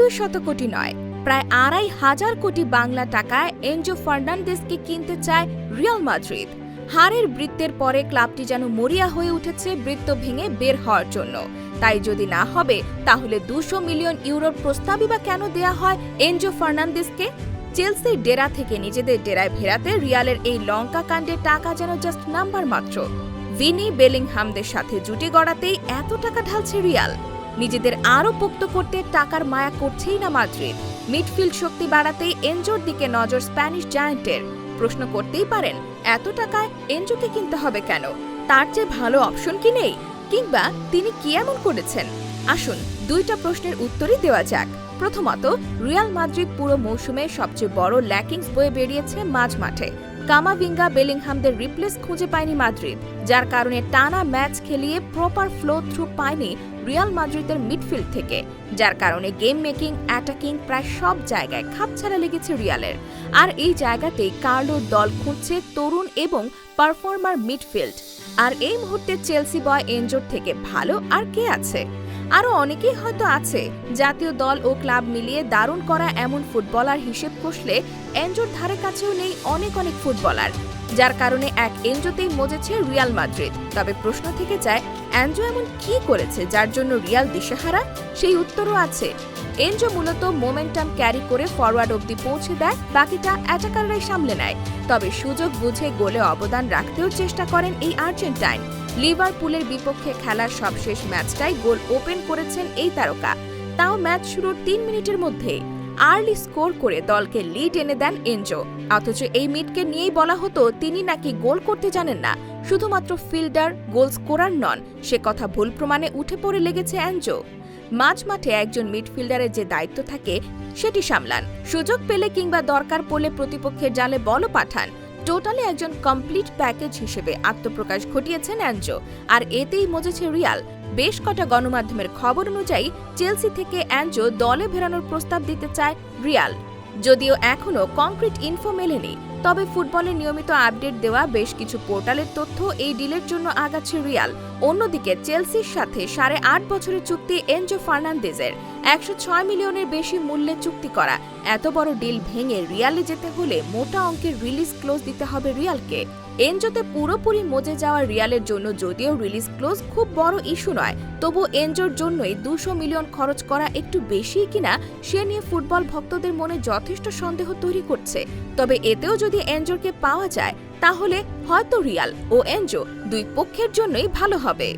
দুই শত কোটি নয়, প্রায় আড়াই হাজার কোটি বাংলা টাকায় এনজো ফার্নান্দেসকে কিনতে চায় রিয়াল মাদ্রিদ। হারের বৃত্তের পরে ক্লাবটি যেন মরিয়া হয়ে উঠেছে বৃত্ত ভেঙে বের হওয়ার জন্য। তাই যদি না হবে, তাহলে দুশো মিলিয়ন ইউরোর প্রস্তাবই বা কেন দেয়া হয় এনজো ফার্নান্দেসকে চেলসির ডেরা থেকে নিজেদের ডেরায় ফেরাতে রিয়ালের এই লঙ্কা কাণ্ডে টাকা যেন জাস্ট নাম্বার মাত্র। ভিনি বেলিংহামদের সাথে জুটি গড়াতেই এত টাকা ঢালছে রিয়াল। নিজেদের আরও পোক্ত করতে টাকার মায়া করছেই না মাদ্রিদ। মিডফিল্ড শক্তি বাড়াতে এনজোর দিকে নজর স্প্যানিশ জায়ান্টের। প্রশ্ন করতেই পারেন, এত টাকায় এনজোকে কিনতে হবে কেন? তার চেয়ে ভালো অপশন কি নেই? কিংবা তিনি কি এমন করেছেন? আসুন, দুইটা প্রশ্নের উত্তরই দেওয়া যাক। প্রথমত, রিয়াল মাদ্রিদ পুরো মৌসুমে সবচেয়ে বড় ল্যাকিংস বয়ে বেরিয়েছে মাঝ মাঠে কামাভিঙ্গা, বেলিংহামদের রিপ্লেস খুঁজে পায়নি মাদ্রিদ, যার কারণে টানা ম্যাচ খেলিয়ে প্রপার ফ্লো থ্রু পায়নি রিয়াল মাদ্রিদের মিডফিল্ড থেকে, যার কারণে গেম মেকিং, অ্যাটাকিং প্রায় সব জায়গায় খাপ ছাড়া লেগেছে রিয়ালের। আর এই জায়গাতেই কার্লোর দল খুঁজছে তরুণ এবং পারফর্মার মিডফিল্ড। আর এই মুহূর্তে চেলসি বয় এনজোর থেকে ভালো আর কে আছে? আরও অনেকেই হয়তো আছে, জাতীয় দল ও ক্লাব মিলিয়ে দারুণ করা এমন ফুটবলার হিসেব কষলে এনজোর ধারে কাছেও নেই অনেক অনেক ফুটবলার। যার কারণে এক এনজোতেই মজেছে রিয়াল মাদ্রিদ। তবে প্রশ্ন থেকে যায়, এনজো এমন কি করেছে যার জন্য রিয়াল দিশেহারা? সেই উত্তরও আছে। এনজো মূলত মোমেন্টাম ক্যারি করে ফরওয়ার্ড অবধি পৌঁছে দেয়, বাকিটা অ্যাটাকাররাই সামলে নেয়। তবে সুযোগ বুঝে গোলে অবদান রাখতেও চেষ্টা করেন এই আর্জেন্টাইন। লিভারপুলের বিপক্ষে খেলার সবশেষ ম্যাচটাই গোল ওপেন করেছেন এই তারকা। তাও ম্যাচ শুরুর তিন মিনিটের মধ্যে আর্লি স্কোর করে দলকে লিড এনে দেন এনজো। অথচ এই মিটকে নিয়েই বলা হতো, তিনি নাকি গোল করতে জানেন না, শুধুমাত্র ফিল্ডার, গোল স্কোরার নন, সে কথা ভুল প্রমাণে উঠে পড়ে লেগেছে অ্যানজো মাঝ মাঠে একজন মিডফিল্ডারের যে দায়িত্ব থাকে, সেটি সামলান। সুযোগ পেলে কিংবা দরকার পড়লে প্রতিপক্ষের জালে বলও পাঠান। টোটালি একজন কমপ্লিট প্যাকেজ হিসেবে আত্মপ্রকাশ ঘটিয়েছেন অ্যাঞ্জো। আর এতেই মজেছে রিয়াল। বেশ কটা গণমাধ্যমের খবর অনুযায়ী, চেলসি থেকে অ্যাঞ্জো দলে ফেরানোর প্রস্তাব দিতে চায় রিয়াল। যদিও এখনও কংক্রিট ইনফো মেলেনি, তবে ফুটবলের নিয়মিত আপডেট দেওয়া বেশ কিছু পোর্টালের তথ্য এই ডিলের জন্য আগাচ্ছে রিয়াল। অন্যদিকে, চেলসির সাথে সাড়ে আট বছরের চুক্তি এনজো ফার্নান্দেজের। একশো ছয় মিলিয়নের বেশি মূল্যে চুক্তি করা। এত বড় ডিল ভেঙে রিয়ালে যেতে হলে মোটা অঙ্কের রিলিজ ক্লোজ দিতে হবে রিয়ালকে। এনজোতে পুরোপুরি মজে যাওয়া রিয়ালের জন্য যদিও রিলিজ ক্লোজ খুব বড় ইস্যু নয় তবু এনজোর জন্যই দুশো মিলিয়ন খরচ করা একটু বেশি কিনা সে নিয়ে ফুটবল ভক্তদের মনে যথেষ্ট সন্দেহ তৈরি করছে। তবে এতেও যদি এনজোরকে পাওয়া যায়, তাহলে হয়তো রিয়াল ও এনজো দুই পক্ষের জন্যই ভালো হবে।